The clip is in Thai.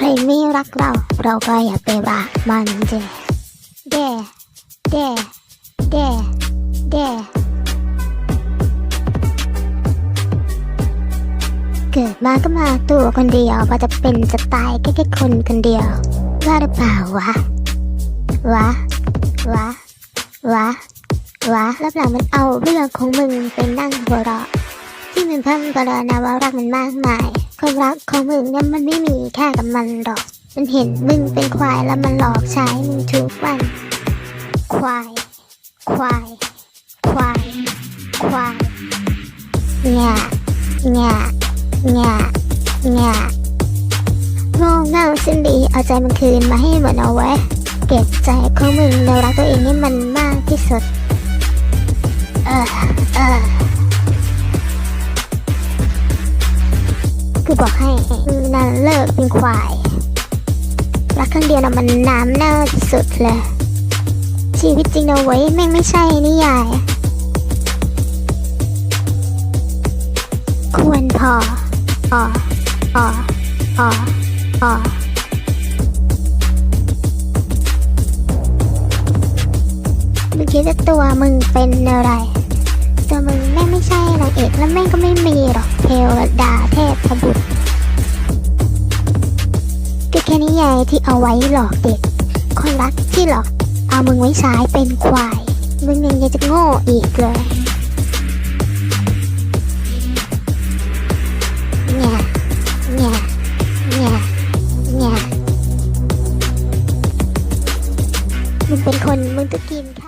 ไม่รักเรา เราก็อย่าไปรักมันเจเดเดเดเดเกิดมาก็มาตัวคนเดียวพอจะเป็นจะตายแค่แค่คนคนเดียวว่าหรือเปล่าวะ วะ วะ วะ วะรับหลังมันเอาเรื่องของมึงไปนั่งหัวเราะที่มันพังกระนาว่ารักมันมากมาย ความรักของมึงนั้นมันไม่มีแค่กับมันหรอก มันเห็นมึงเป็นควายแล้วมันหลอกใช้มึงทุกวัน ควาย ควาย ควาย ควายแง่แง่แง่แง่โง่เง่าสิ้นดีเอาใจมันคืนมาให้หมดเอาไว้ เก็บใจของมึงแล้วรักตัวเองให้มันมากที่สุด นั้นเลิกเป็นควาย รักครั้งเดียวนะมันน้ำเน่าที่สุดเลย ชีวิตจริงนะเว้ยแม่งไม่ใช่นิยาย ควรพอพอพอออออมึงคิดว่าตัวมึงเป็นอะไร ตัวมึงแม่งไม่ใช่นางเอกแล้วแม่งก็ไม่มีหรอกเทวดาเทพบุตร แค่นิยายที่เอาไว้หลอกเด็ก คนรักที่หลอกเอามึงไว้ใช้เป็นควาย มึงยังจะโง่อีกเลยเนี่ยเนี่ยเนี่ยเนี่ยมึงเป็นคนมึงต้องกินค่ะ